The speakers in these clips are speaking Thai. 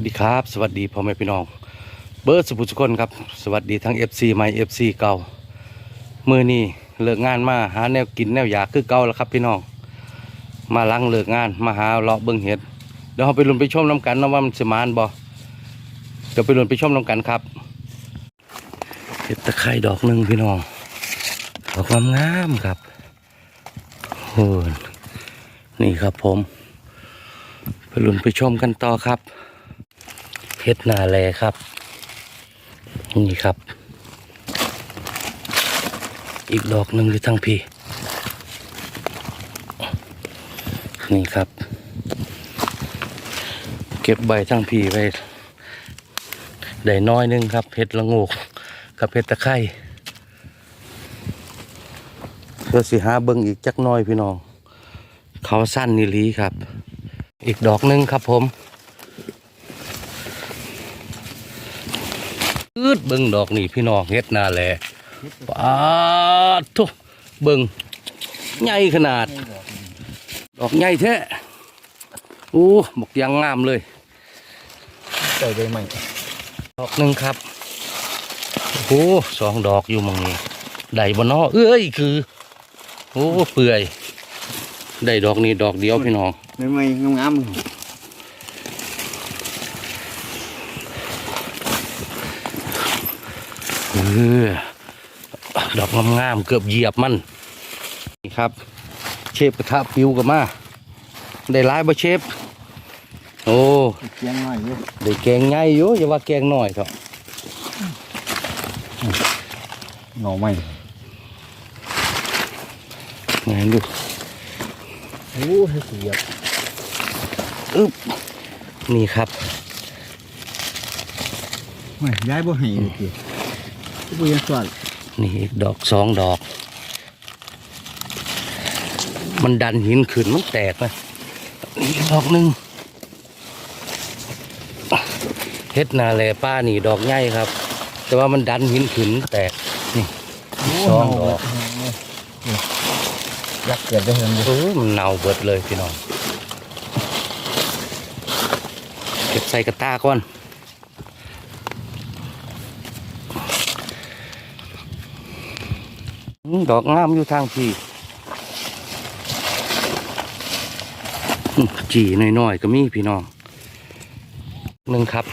สวัสดีครับ สวัสดีพ่อแม่พี่น้อง เบิร์ดสุภุสุคนครับ สวัสดีทั้ง FC ใหม่ FC เก่ามือนี้เลิกงานมาหาแนวกินแนวอยากคือเก่าแล้วครับพี่น้อง มาลังเลิกงานมาหาเลาะเบิ้งเห็ดเดี๋ยวเราไปลุ้นไปชมน้ำกันนะว่ามันสมานบ่เดี๋ยวไปลุ้นไปชมน้ำกันครับเห็ดตะไคร่ดอกหนึ่งพี่น้องดอกงามครับโอ้นี่ครับผมไปลุ้นไปชมกันต่อครับ เฮ็ดนาแลครับ นี่ครับ อีกดอกหนึ่งอยู่ทั้งพี่ นี่ครับ เก็บใบทั้งพี่ไว้ได้น้อยหนึงครับเห็ดละโงกกับเห็ดตะไคร่เพื่อสิหาเบิ่งอีกจักน้อยพี่น้อง เขาสั้นนิลีครับ อีกดอกหนึ่งครับผม อืดเบิ่งดอกนี่พี่น้องเฮ็ดนาแลปาดทุเบิ่งใหญ่ขนาด ดอกใหญ่แท้โอ้บกยางงามเลยใส่ใบใหม่ดอกหนึ่งครับโอ้สองดอกอยู่หมองนี้ได้บนนอเอ้ยคือโอ้เปื่อยได้ดอกนี้ดอกเดียวพี่น้องใบใหม่งามเออดอกงามๆเกือบเหยียบมันนี่ครับ เชฟกระทะปิวกับมา ได้ร้ายบ่เชฟ โอ้ๆเคียงหน่อยอยู่ได้แกงใหญ่อยู่อย่าว่าแกงน้อยเถอะหน่อใหม่ไงดูโอ้ให้เสียบอึ๊บนี่ครับไม่ย้ายบ่ให้เลยที บ่ยังสวดนี่อีกดอกสองดอก มันดันหินขึ้นมันแตกนะนี่อีกดอกหนึ่งเฮ็ดนาแลป้านี่ดอกใหญ่ครับ แต่ว่ามันดันหินขึ้นแตกนี่สองดอกยักเกิดได้เห็นบ่เออมันเน่าเบิดเลยพี่น้องเก็บใส่กระตาก่อน อืม ดอกงามอยู่ทางพี่จีน้อยๆก็มีพี่น้องหนึ่งครับ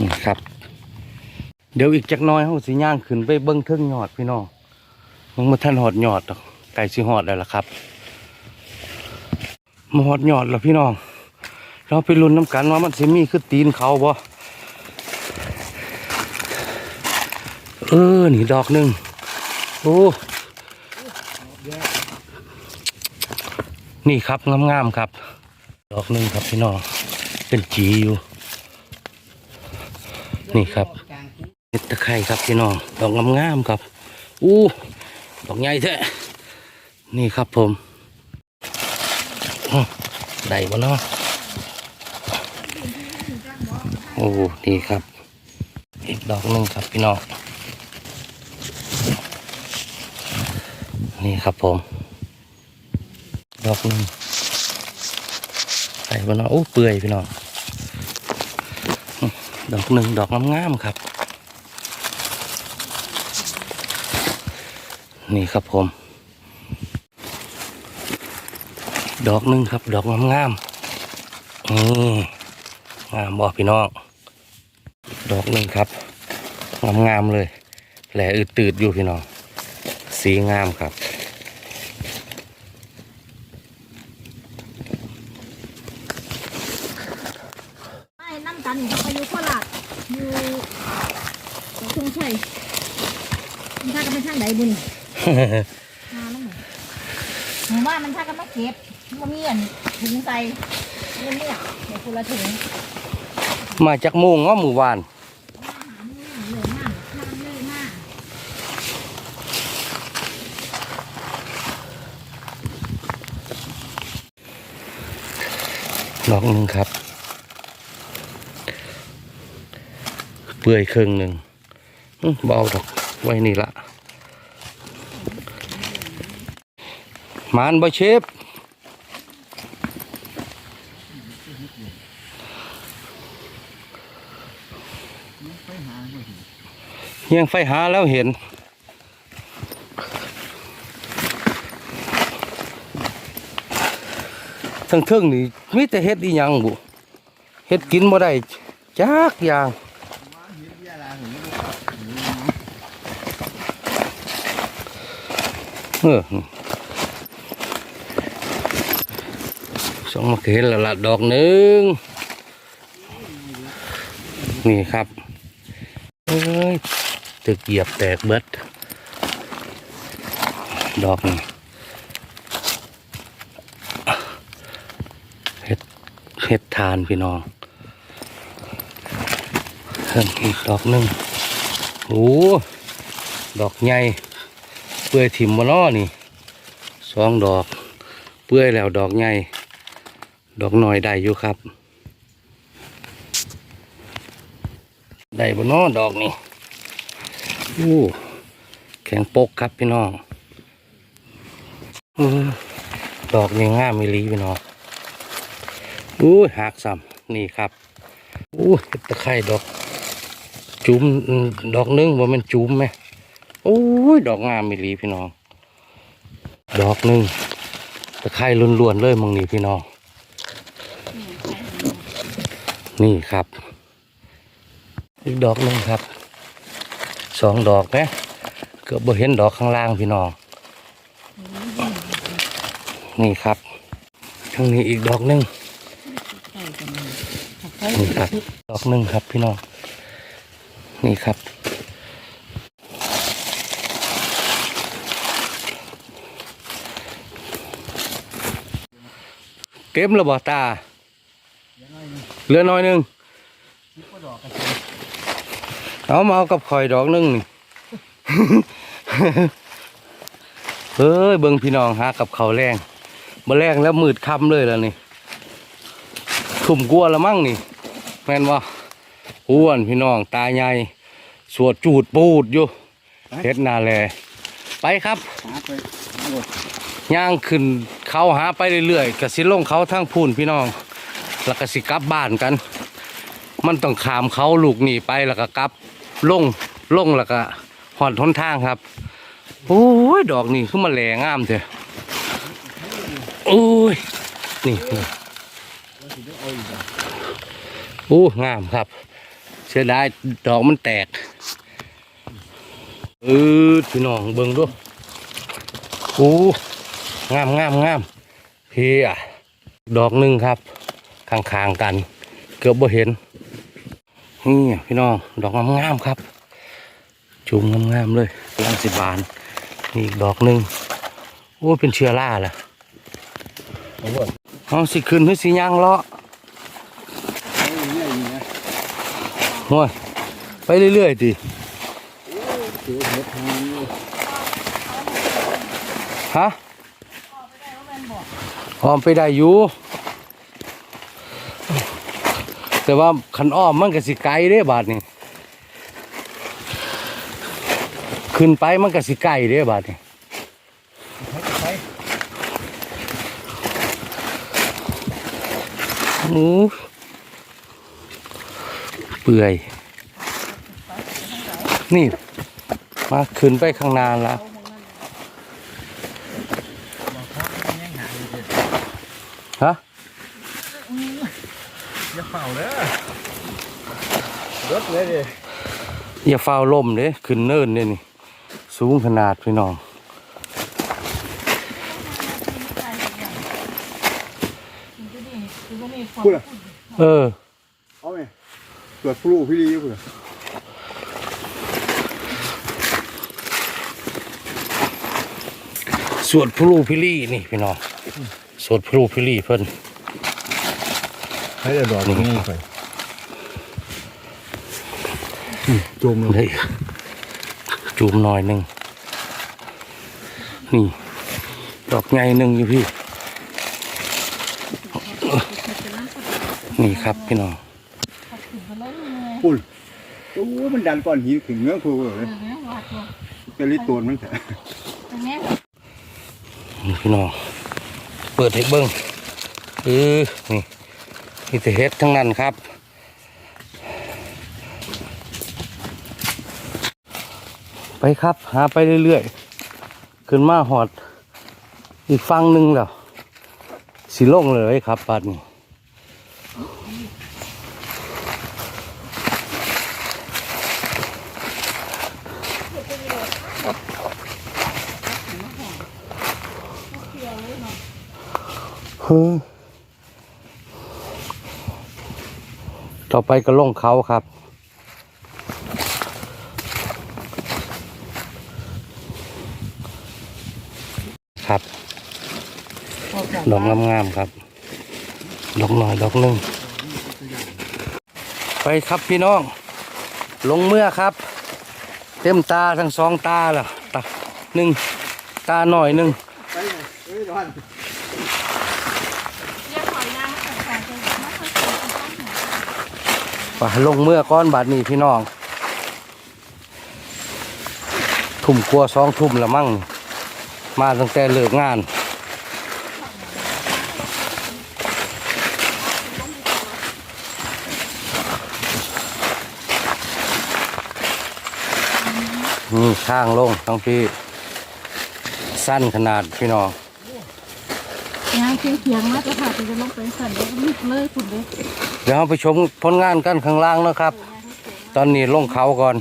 นี่ครับ เดี๋ยวอีกจักน้อยเขาสิย่างขึ้นไปเบิ้งเทิงยอดพี่น้องมันมาท่านหอดยอดไก่สิหอดแล้วล่ะครับมาหอดยอดแล้วพี่น้อง เราไปลุ้นน้ำกันว่ามันสิมีคือตีนเขาบ่เออนี่ดอกหนึ่ง โอ้นี่ครับงามๆครับ ดอกหนึ่งครับพี่น้องเป็นจีอยู่ นี่ครับเห็ดตะไคร่ครับพี่น้องดอกงามๆครับอู้ดอกใหญ่แท้นี่ครับผมได้บ่เนาะโอ้นี่ครับอีกดอกหนึ่งครับพี่น้อง นี่ครับผมดอกหนึ่งใส่บนนาะโอ้เปื่อยพี่น้องดอกหนึ่งดอกงามๆครับ นี่ครับผม ดอกหนึ่งครับ ดอกงามๆนี่งามบ่พี่น้องดอกหนึ่งครับงามๆเลยแหล่อืดตืดอยู่พี่น้อง สีงามครับ ไม่น้ำกันเขาไปอยู่โคราชอยู่ตรงชัยมันถ้ากันไม่ช่างใดบุญมาแล้วหรอหนูว่ามันถ้ากันไม่เก็บมันมีอันถุงใส่เรื่องนี้อะเดี๋ยวคนละถุงมาจากโมงเงาะมือวานมาหามือเหลือมากถ้านดอกหนึ่งครับ เปื่อยเครื่องหนึ่งเบาดอกไว้นี่ละมานบ่เชฟยังไฟหาแล้วเห็นทั้งเทิงนี่มิแต่เฮ็ดอีหยังบุเฮ็ดกินบ่ได้จักอย่าง เออสองมาเห็นและละดอกหนึ่งนี่ครับเอ้ยตึกเหยียบแตกเบิด ดอกนี่เห็ดทานพี่น้องเพิ่มอีกดอกหนึ่งโอ้ดอกใหญ่ ปื่อยถิ่มมาล้อนี่สองดอก เปื่อยแล้วดอกใหญ่ดอกหน่อยได้อยู่ครับ ได้บนนอดอกนี่โอ้แข็งปกครับพี่น้องอดอกยังง่ามมีลีพี่น้องอู้ยหักซ้ำนี่ครับอู้ตะไคร่ดอก จุ้มดอกหนึงว่ามันจุ้มไหม โอ้ย ดอกงามมิลีพี่น้อง ดอกหนึ่งตะไคร่ล้วนๆเลยมึงนี่พี่น้อง นี่ครับ อีกดอกหนึ่งครับ สองดอกนะเกือบบ่เห็นดอกข้างล่างพี่น้อง นี่ครับทั้งนี้อีกดอกหนึ่งนี่ครับ ดอกหนึ่งครับพี่น้อง นี่ครับ เก็บระบอตาเหลือน้อยหนึ่งเอามาเอากับข่อยดอกหนึ่งนี่เฮ้ยเบิ่งพี่น้องหากับเขาวแรงมาแรงแล้วมืดค่ำเลยแล้วนี่ทุ่มกลัวละมั่งนี่แม่นว่าอ้วนพี่น้องตาใหญ่สวดจูดปูดอยู่เฮ็ดนาแลไปครับหาไปหมดย่างขึ้น เขาหาไปเรื่อยๆกสิลงเขาทั้งพูนพี่น้องแล้วก็สิกลับบ้านกัน มันต้องขามเขาลูกหนีไปแล้วก็กลับลงลงแล้วก็หอดทนทางครับโอ้ยดอกนี่ขึ้นมาแหลงามเถอะโอ้ยนี่นี่โอ้งามครับ เสียดายดอกมันแตกเออพี่น้องเบิ่งดูโอ้ งามงามงามเพียดอกหนึ่งครับข้างๆกัน เกือบบ่เห็นนี่พี่น้องดอกงามงามๆครับ จุ่มงามๆเลยกำลังสิบานนี่ดอกหนึ่งโอ้เป็นเชื้อราล่ะเอาหมดเอาสิขึ้นหรือสิย่างเลาะโอ้ยไปเรื่อยๆดิฮะ อ้อมไปได้อยู่แต่ว่าขันอ้อมมันก็สิไกลเด้บาทนี่ขึ้นไปมันก็สิไกลเด้บาทนี่หมูเปื่อย นี่ มาขึ้นไปข้างหน้าแล้ว ฮะ อย่า เฝ้าเด้อรถเลยดิอย่าฟ้าวล่มเด้ขึ้นเนินเนี่ยนี่ สูงขนาดพี่น้องพูดอะเออ เอาไหมตรวจปลูกพี่ดีพูดอะสวดพลูพิลี่นี่พี่น้องสวดพลูพิลี่เพิ่น ให้แต่ดอกนี้ไปจมเลยเฮ้ยจูมหน่อยหนึ่งนี่ ดอกใหญ่หนึ่งอยู่พี่ นี่ครับพี่น้องพูดโอ้มันดันก้อนหินขึ้นเงื้อครูเลยเป็นลิตรตัวมันเถอะนี่พี่น้อง เปิดให้เบิ้งเออนี่ มีแต่เฮ็ดทั้งนั้นครับ ไปครับหาไปเรื่อยๆ ขึ้นมาหอด อีกฟังหนึ่งแล้วสิลงเลยครับปัดนี้เฮ้ ต่อไปก็ล่งเขาครับ ครับดอกงามๆครับดอกหน่อยดอกหนึ่งไปครับพี่น้อง ลงเมื่อครับ เต็มตาทั้งสองตาล้วตาหนึ่งตาหน่อยหนึ่ง ไปเลยเอ้ยดอน เรียกขอยยางมาใส่ใส่มาใส่ใส่ ลงเมื่อก้อนบาดนี้พี่น้อง ทุ่มกลัวสองทุ่มละมั่ง มาตั้งแต่เลิกงานนี่ข้างลงทั้งพี่ สั้นขนาดพี่น้องยางเคียงเคียงๆมากจะผ่าจะลงไปสั่นแล้วก็มิดเลยคุณเลย เดี๋ยวเราไปชมผลงานกันข้างล่างนะครับ ตอนนี้ลงเขาก่อน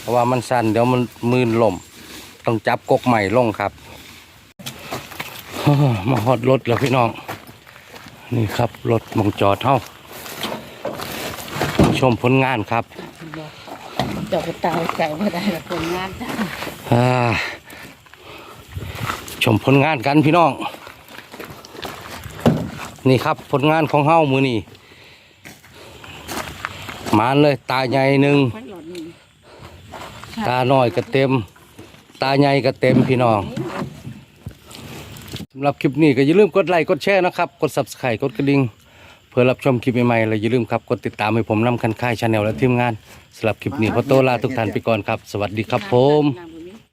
เพราะว่ามันสั้นเดี๋ยวมันมืนล่มต้องจับกกใหม่ลงครับมาฮอดรถแล้วพี่น้อง นี่ครับรถมองจอดเท่าชมผลงานครับเดี๋ยวไปตายไก่ไม่ได้ละคนงานจ้าอ่าชมผลงานกันพี่น้อง นี่ครับผลงานของเฮ้ามือนี่ มาเลยตาใหญ่หนึ่งตาหลอดนี่ตาน้อยก็เต็ม ตาใหญ่ก็เต็มพี่น้องสำหรับคลิปนี้ก็อย่าลืมกดไลค์กดแชร์นะครับกด subscribe กดกระดิ่งเพื่อรับชมคลิปใหม่ๆและอย่าลืมครับกดติดตามให้ผมนำคันค่ายชาแนลและทีมงานสำหรับคลิปนี้ขอตัวลาทุกท่านไปก่อนครับ สวัสดีครับผม น้ำ